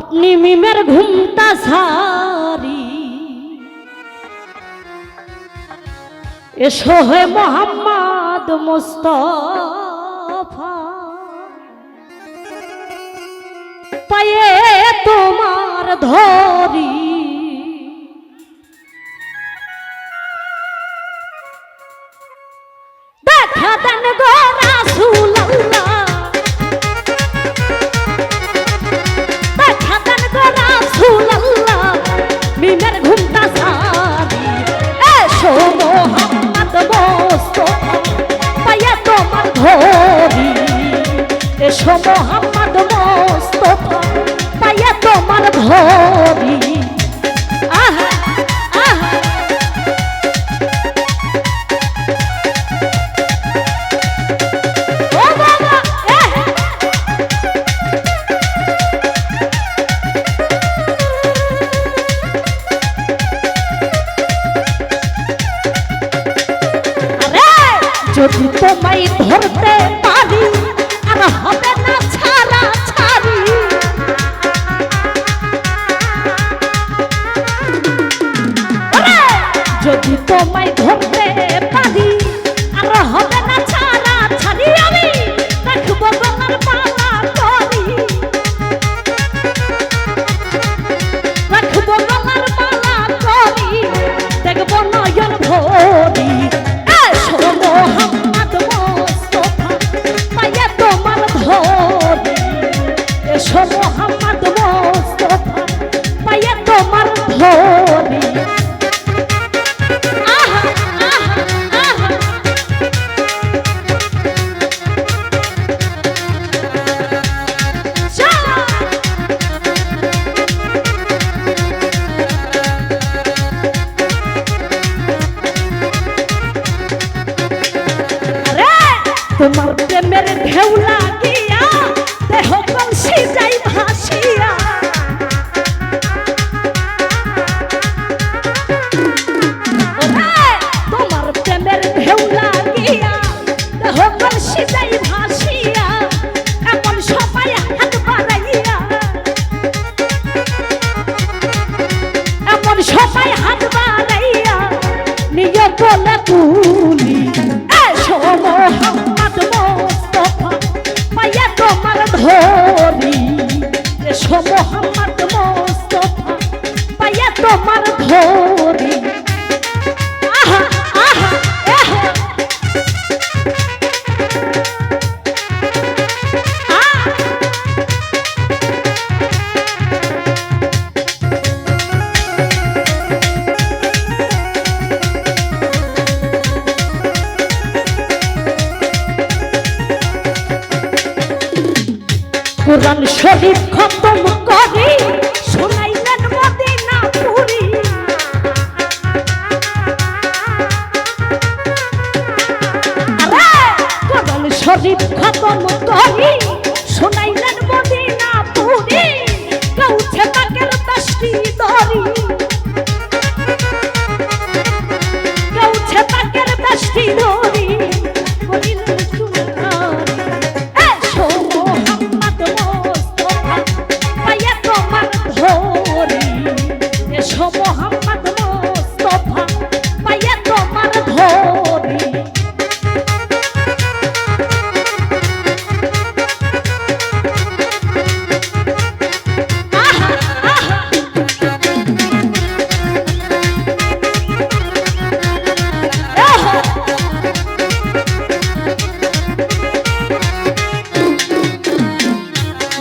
আপনি মিমের ঘুমটা সারি। এসো হে মোহাম্মদ মুস্তফা। পায়ে তোমার ধরি। নয়ন ভোর শরীফ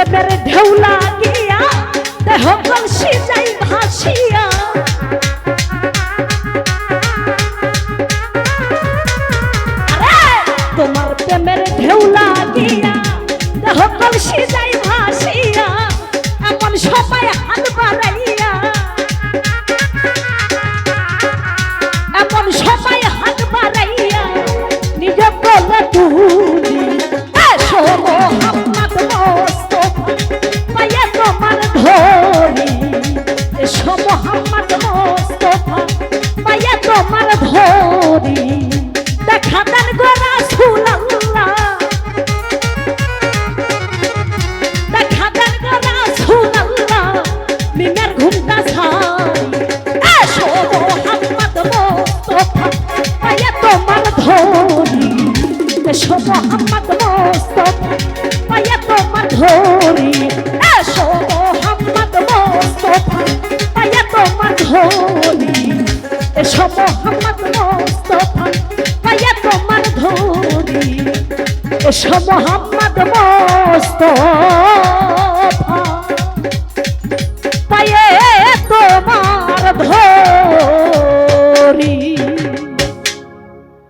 প্রেমের ঢেউ লাগিয়া দেহ কলসি যাই ভাসিয়া। সময় হাত বাড়াইয়া মোহাম্মদ মোস্তফা পাইয়া তোমার ধরি। দেখা দেন গো রাসূলুল্লাহ দেখা দেন গো রাসূলুল্লাহ মিনার ঘুমটা ছাই। এসো মোহাম্মদ মোস্তফা পাইয়া তোমার ধরি। এসো মোহাম্মদ মোস্তফা পাইয়া তোমার ধরি। তোমার এসব এসো মোহাম্মদ মোস্তফা পাইয়া তোমার ধরি এসব মোহাম্মদ মোস্তফা